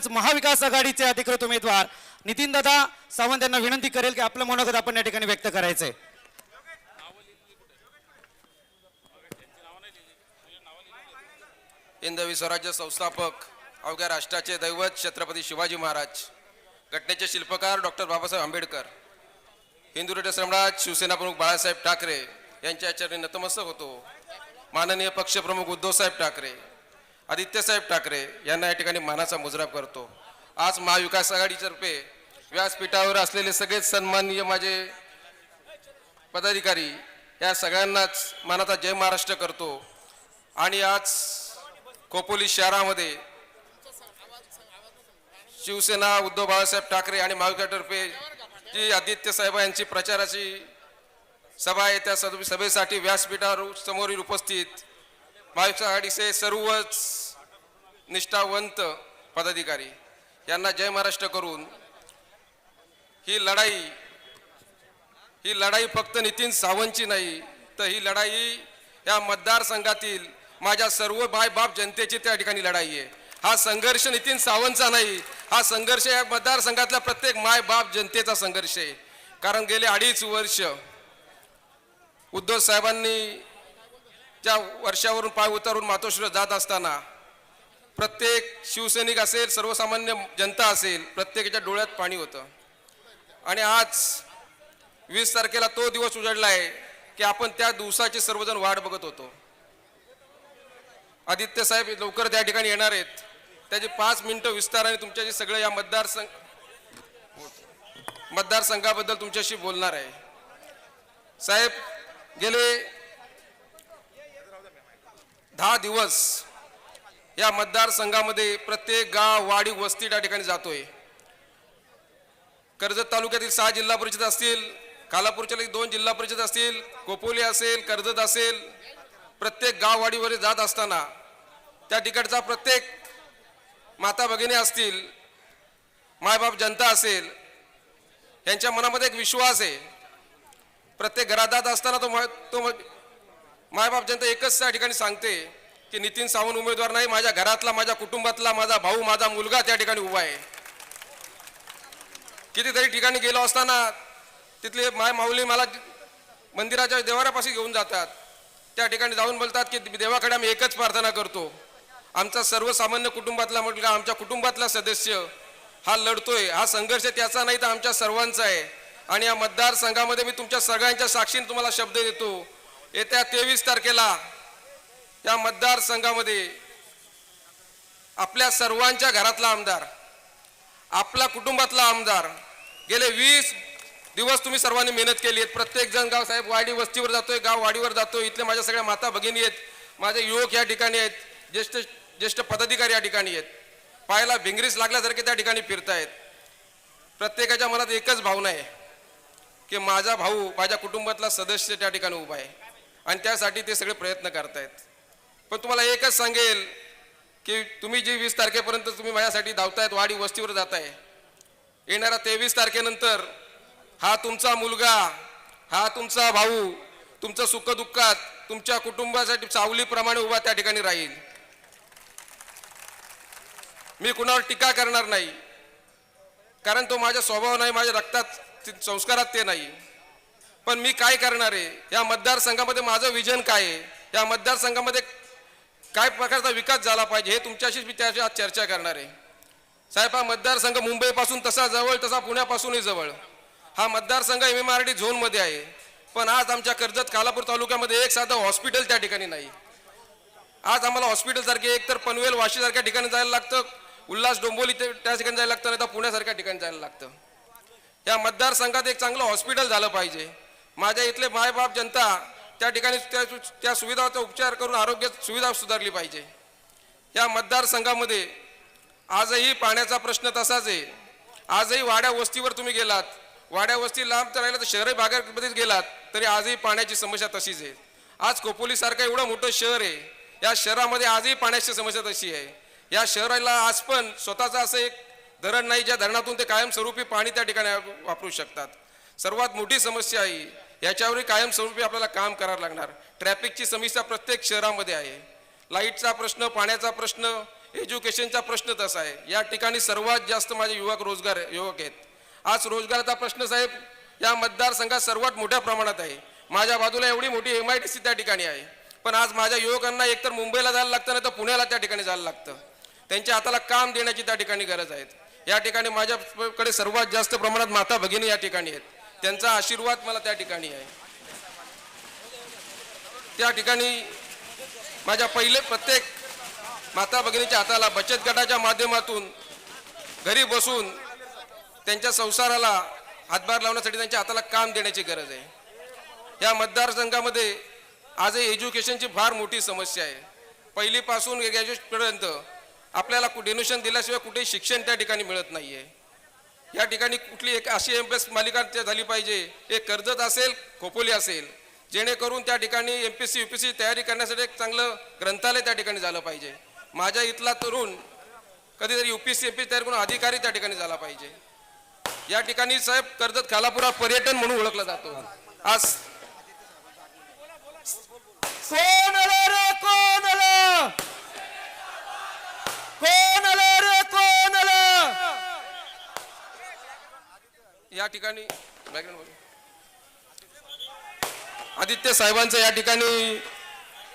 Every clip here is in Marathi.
लवकरच महाविकास आघाडीचे अधिकृत उमेदवार नितीन दादा सावंत यांना विनंती करेल की आपलं मनोगत आपण या ठिकाणी व्यक्त करायचंय. हिंदवी स्वराज्य संस्थापक अवघ्या राष्ट्राचे दैवत छत्रपती शिवाजी महाराज घटनेचे शिल्पकार डॉक्टर बाबासाहेब आंबेडकर हिंदू रेडिओ सम्राट शिवसेना प्रमुख बाळासाहेब ठाकरे यांच्या आचार्य नतमस्तक होतो. माननीय पक्षप्रमुख उद्धवसाहेब ठाकरे आदित्यसाहेब ठाकरे यांना या ठिकाणी मानाचा मुजरा करतो. आज महाविकास आघाडीतर्फे व्यासपीठावर असलेले सगळेच सन्माननीय माझे पदाधिकारी या सगळ्यांनाच मानाचा जय महाराष्ट्र करतो. आणि आज खोपोली शहरामध्ये शिवसेना उद्धव बाळासाहेब ठाकरे आणि महाविकासतर्फे जी आदित्य साहेब यांची प्रचाराची सभा आहे त्या सभेसाठी व्यासपीठावर समोरील उपस्थित महाविकास आघाडीचे सर्वच निष्ठावंत पदाधिकारी यांना जय महाराष्ट्र करून ही लढाई ही लढाई फक्त नितीन सावंतची नाही तर ही लढाई या मतदारसंघातील माझ्या सर्व बाप जनतेची त्या ठिकाणी लढाई आहे. हा संघर्ष नितीन सावंतचा नाही हा संघर्ष या मतदारसंघातल्या प्रत्येक माय बाप जनतेचा संघर्ष आहे. कारण गेले अडीच वर्ष उद्धव साहेबांनी ज्या वर्षावरून पाय उतारून मातोश्रीला जात असताना प्रत्येक शिवसैनिक असेल सर्वसामान्य जनता असेल प्रत्येकाच्या डोळ्यात पाणी होतं. आणि आज वीस तारखेला तो दिवस उजाडला आहे की आपण त्या दिवसाची सर्वजण वाट बघत होतो. आदित्य साहेब लवकर त्या ठिकाणी येणार आहेत. त्याची पाच मिनिटं विस्ताराने तुमच्याशी सगळं या मतदारसंघ मतदारसंघाबद्दल तुमच्याशी बोलणार आहे. साहेब गेले दहा दिवस या मतदारसंघामध्ये प्रत्येक गाव वाडी वस्ती त्या ठिकाणी जातोय. कर्जत तालुक्यातील सहा जिल्हा परिषद असतील खालापूरच्या दोन जिल्हा परिषद असतील कोपोली असेल कर्जत असेल प्रत्येक गाववाडीवर जात असताना त्या ठिकाणचा प्रत्येक माता भगिनी असतील मायबाप जनता असेल यांच्या मनामध्ये एक विश्वास आहे. प्रत्येक घरात जात असताना तो तो मायबाप जनता एकच त्या ठिकाणी सांगते की नितीन सावंत उमेदवार नाही माझ्या घरातला माझ्या कुटुंबातला माझा भाऊ माझा मुलगा त्या ठिकाणी उभा आहे. कितीतरी ठिकाणी गेलो असताना तिथले माय माऊली मला मंदिराच्या देवाऱ्यापाशी घेऊन जातात. त्या ठिकाणी जाऊन बोलतात की देवाकडे आम्ही एकच प्रार्थना करतो. आमचा सर्वसामान्य कुटुंबातला मुलगा आमच्या कुटुंबातला सदस्य हा लढतोय हा संघर्ष त्याचा नाही तर आमच्या सर्वांचा आहे. आणि या मतदारसंघामध्ये मी तुमच्या सगळ्यांच्या साक्षीने तुम्हाला शब्द देतो. येत्या तेवीस तारखेला या मतदारसंघामध्ये आपल्या सर्वांच्या घरातला आमदार आपला कुटुंबातला आमदार गेले वीस दिवस तुम्ही सर्वांनी मेहनत केली आहे प्रत्येक जण गाव साहेब वाडी वस्तीवर जातोय गाव वाडीवर जातोय. इथले माझ्या सगळ्या माता भगिनी आहेत. माझे युवक या ठिकाणी आहेत. ज्येष्ठ ज्येष्ठ पदाधिकारी या ठिकाणी आहेत. पायाला भिंगरीस लागल्यासारखे त्या ठिकाणी फिरतायत. प्रत्येकाच्या मनात एकच भावना आहे की माझा भाऊ माझ्या कुटुंबातला सदस्य त्या ठिकाणी उभा आहे. आणि त्यासाठी ते सगळे प्रयत्न करतायत. पण तुम्हाला एकच सांगेल की तुम्ही जी वीस तारखेपर्यंत तुम्ही माझ्यासाठी धावतायत वाडी वस्तीवर जाताय येणाऱ्या तेवीस तारखेनंतर हा तुमचा मुलगा हा तुमचा भाऊ तुमचं सुखदुःखात तुमच्या कुटुंबासाठी सावलीप्रमाणे उभा त्या ठिकाणी राहील. मी कुणावर टीका करणार नाही. कारण तो माझ्या स्वभाव नाही माझ्या रक्तात संस्कारात ते नाही. पण मी काय करणार आहे? या मतदारसंघामध्ये माझं विजन काय आहे? या मतदारसंघामध्ये काय प्रकारचा विकास झाला पाहिजे हे तुमच्याशीच मी त्याशी आज चर्चा करणार आहे. साहेब हा मतदारसंघ मुंबईपासून तसा जवळ तसा पुण्यापासूनही जवळ. हा मतदारसंघ एम. एम. आर. डी. झोनमध्ये आहे. पण आज आमच्या कर्जत खालापूर तालुक्यामध्ये एक साधं हॉस्पिटल त्या ठिकाणी नाही. आज आम्हाला हॉस्पिटलसारखे एक तर पनवेल वाशीसारख्या ठिकाणी जायला लागतं उल्हास डोंबोली ते त्या ठिकाणी जायला लागतं नाही तर पुण्यासारख्या ठिकाणी जायला लागतं. या मतदारसंघात एक चांगलं हॉस्पिटल झालं पाहिजे. माझ्या इथले मायबाप जनता त्या ठिकाणी त्या त्या सुविधाचा उपचार करून आरोग्य सुविधा सुधारली पाहिजे. या मतदारसंघामध्ये आजही पाण्याचा प्रश्न तसाच आहे. आजही वाड्या वस्तीवर तुम्ही गेलात. वाड्या वस्ती लांब तर राहिलं तर शहरी भागामध्येच गेलात तरी आजही पाण्याची समस्या तशीच आहे. आज खोपोलीसारखं एवढं मोठं शहर आहे. या शहरामध्ये आजही पाण्याची समस्या तशी आहे. या शहराला आज पण स्वतःचं असं एक धरण नाही ज्या धरणातून ते कायमस्वरूपी पाणी त्या ठिकाणी वापरू शकतात. सर्वात मोठी समस्या आहे याच्यावरही कायमस्वरूपी आपल्याला काम करावं लागणार. ट्रॅफिकची समस्या प्रत्येक शहरामध्ये आहे. लाईटचा प्रश्न पाण्याचा प्रश्न एज्युकेशनचा प्रश्न तसा आहे. या ठिकाणी सर्वात जास्त माझे युवक रोजगार युवक आहेत. आज रोजगाराचा प्रश्न साहेब या मतदारसंघात सर्वात मोठ्या प्रमाणात आहे. माझ्या बाजूला एवढी मोठी एम आय डी सी त्या ठिकाणी आहे. पण आज माझ्या युवकांना एकतर मुंबईला जायला लागतं नाही तर पुण्याला त्या ठिकाणी जायला लागतं. त्यांच्या हाताला काम देण्याची त्या ठिकाणी गरज आहे. या ठिकाणी माझ्याकडे सर्वात जास्त प्रमाणात माता भगिनी या ठिकाणी आहेत. त्यांचा आशीर्वाद मला त्या ठिकाणी आहे. त्या ठिकाणी माझ्या पहिले प्रत्येक माता भगिनीच्या हाताला बचत गटाच्या माध्यमातून घरी बसून त्यांच्या संसाराला हातभार लावण्यासाठी त्यांच्या हाताला काम देण्याची गरज आहे. या मतदारसंघामध्ये आजही एज्युकेशनची फार मोठी समस्या आहे. पहिलीपासून ग्रॅज्युएटपर्यंत आपल्याला डोनेशन दिल्याशिवाय कुठेही शिक्षण त्या ठिकाणी मिळत नाही आहे या ठिकाणी कुठली एक अशी एम पी एस मालिका झाली पाहिजे एक कर्जत असेल खोपोली असेल जेणेकरून त्या ठिकाणी M P C U P C तयारी करण्यासाठी एक चांगलं ग्रंथालय त्या ठिकाणी झालं पाहिजे. माझ्या इथला तरुण कधीतरी U P S C M तयार करून अधिकारी त्या ठिकाणी झाला पाहिजे. या ठिकाणी साहेब कर्जत खालापुरा पर्यटन म्हणून ओळखला जातो. आज कोण कोण आलं कोण आलं रे कोण आलं या ठिकाणी आदित्य साहेबांचं या ठिकाणी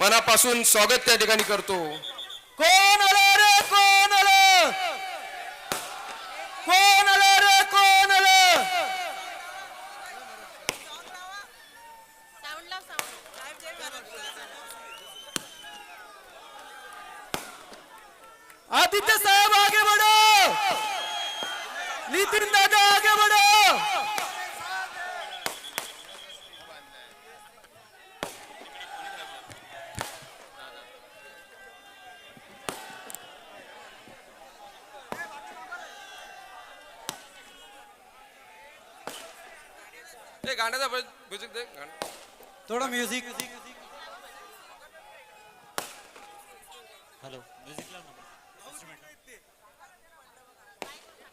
मनापासून स्वागत त्या ठिकाणी करतो. कोण आलं रे? कोण आलं? कोण आलं रे? कोण आलं? आदित्य साहेब आगे बढ़ो! नितिन दादा आगे बढ़ो गाण्याचा म्युझिक दे गाणं. थोड़ा म्यूजिक हॅलो म्युझिक लाव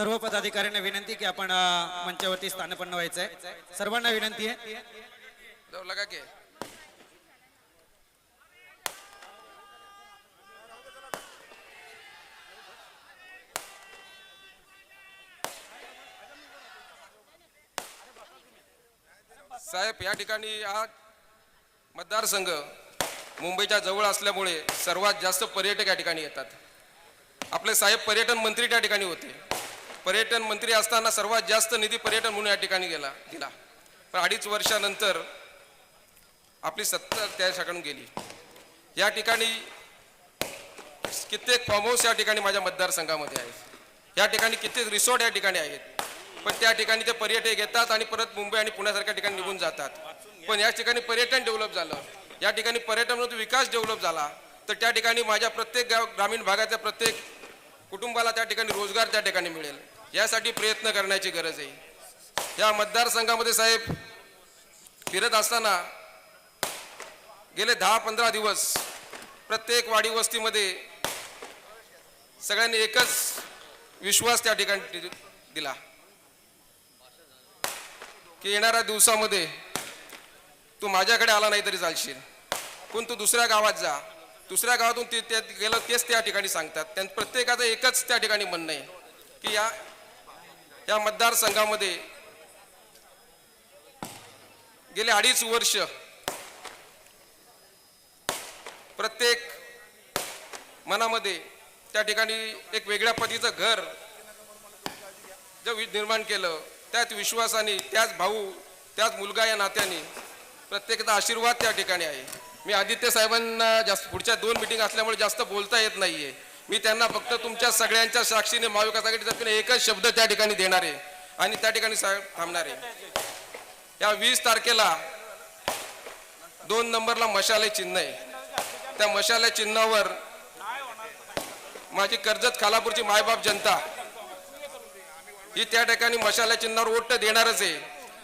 सर्व पदाधिकाऱ्यांना विनंती की आपण मंचावरती स्थानपन्न व्हायचंय सर्वांना विनंती आहे. लगा के. साहेब या ठिकाणी हा मतदारसंघ मुंबईच्या जवळ असल्यामुळे सर्वात जास्त पर्यटक या ठिकाणी येतात. आपले साहेब पर्यटन मंत्री त्या ठिकाणी होते. पर्यटन मंत्री असताना सर्वात जास्त निधी पर्यटन म्हणून या ठिकाणी गेला दिला पण अडीच वर्षानंतर आपली सत्ता त्याच्याकडून गेली. या ठिकाणी कित्येक फार्म हाऊस या ठिकाणी माझ्या मतदारसंघामध्ये आहेत. या ठिकाणी कित्येक रिसॉर्ट या ठिकाणी आहेत. पण त्या ठिकाणी ते पर्यटक येतात आणि परत मुंबई आणि पुण्यासारख्या ठिकाणी निघून जातात. पण या ठिकाणी पर्यटन डेव्हलप झालं. या ठिकाणी पर्यटनातून विकास डेव्हलप झाला. तर त्या ठिकाणी माझ्या प्रत्येक गाव ग्रामीण भागाच्या प्रत्येक कुटुंबाला त्या ठिकाणी रोजगार त्या ठिकाणी मिळेल. यासाठी प्रयत्न करण्याची गरज आहे. या मतदारसंघामध्ये साहेब फिरत असताना गेले दहा पंधरा दिवस प्रत्येक वाडी वस्तीमध्ये सगळ्यांनी एकच विश्वास त्या ठिकाणी दिला. की येणाऱ्या दिवसामध्ये तू माझ्याकडे आला नाही तरी चालशील. पण तू दुसऱ्या गावात जा. दुसऱ्या गावातून ते ते गेलं तेच त्या ठिकाणी सांगतात. त्यां प्रत्येकाचं एकच त्या ठिकाणी म्हणणं आहे की या या मतदारसंघामध्ये गेले अडीच वर्ष प्रत्येक मनामध्ये त्या ठिकाणी एक वेगळ्या पतीचं घर जे निर्माण केलं त्याच विश्वासाने त्याच भाऊ त्याच मुलगा या नात्याने प्रत्येकाचा आशीर्वाद त्या ठिकाणी आहे. मी आदित्य साहेबांना जास्त पुढच्या दोन मिटिंग असल्यामुळे जास्त बोलता येत नाही आहे मी त्यांना फक्त तुमच्या सगळ्यांच्या साक्षीने महाविकास आघाडीचा एकच शब्द त्या ठिकाणी देणार आहे. आणि त्या ठिकाणी थांबणार आहे. या वीस तारखेला दोन नंबरला मशाले चिन्ह आहे. त्या मशाले चिन्हावर माझी कर्जत खालापूरची मायबाप जनता ही त्या ठिकाणी मशाल्या चिन्हावर वोट देणारच आहे.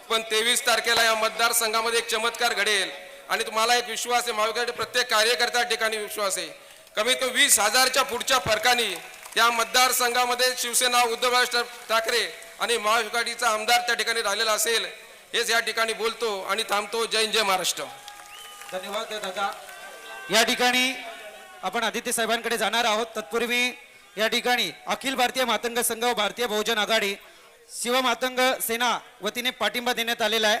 पण तेवीस तारखेला या मतदारसंघामध्ये एक चमत्कार घडेल. आणि तुम्हाला एक विश्वास आहे महाविकास प्रत्येक कार्यकर्त्या ठिकाणी विश्वास आहे. कमीत कमी वीस हजारच्या पुढच्या फरकाने या मतदारसंघामध्ये शिवसेना उद्धव ठाकरे आणि महाविकाटीचा आमदार त्या ठिकाणी राहिलेला असेल हेच या ठिकाणी बोलतो आणि थांबतो. जय जय महाराष्ट्र. धन्यवाद दादा. या ठिकाणी आपण आदित्य साहेबांकडे जाणार आहोत. तत्पूर्वी या ठिकाणी अखिल भारतीय मातंग संघ व भारतीय बहुजन आघाडी शिवमातंग सेना वतीने पाठिंबा देण्यात आलेला आहे.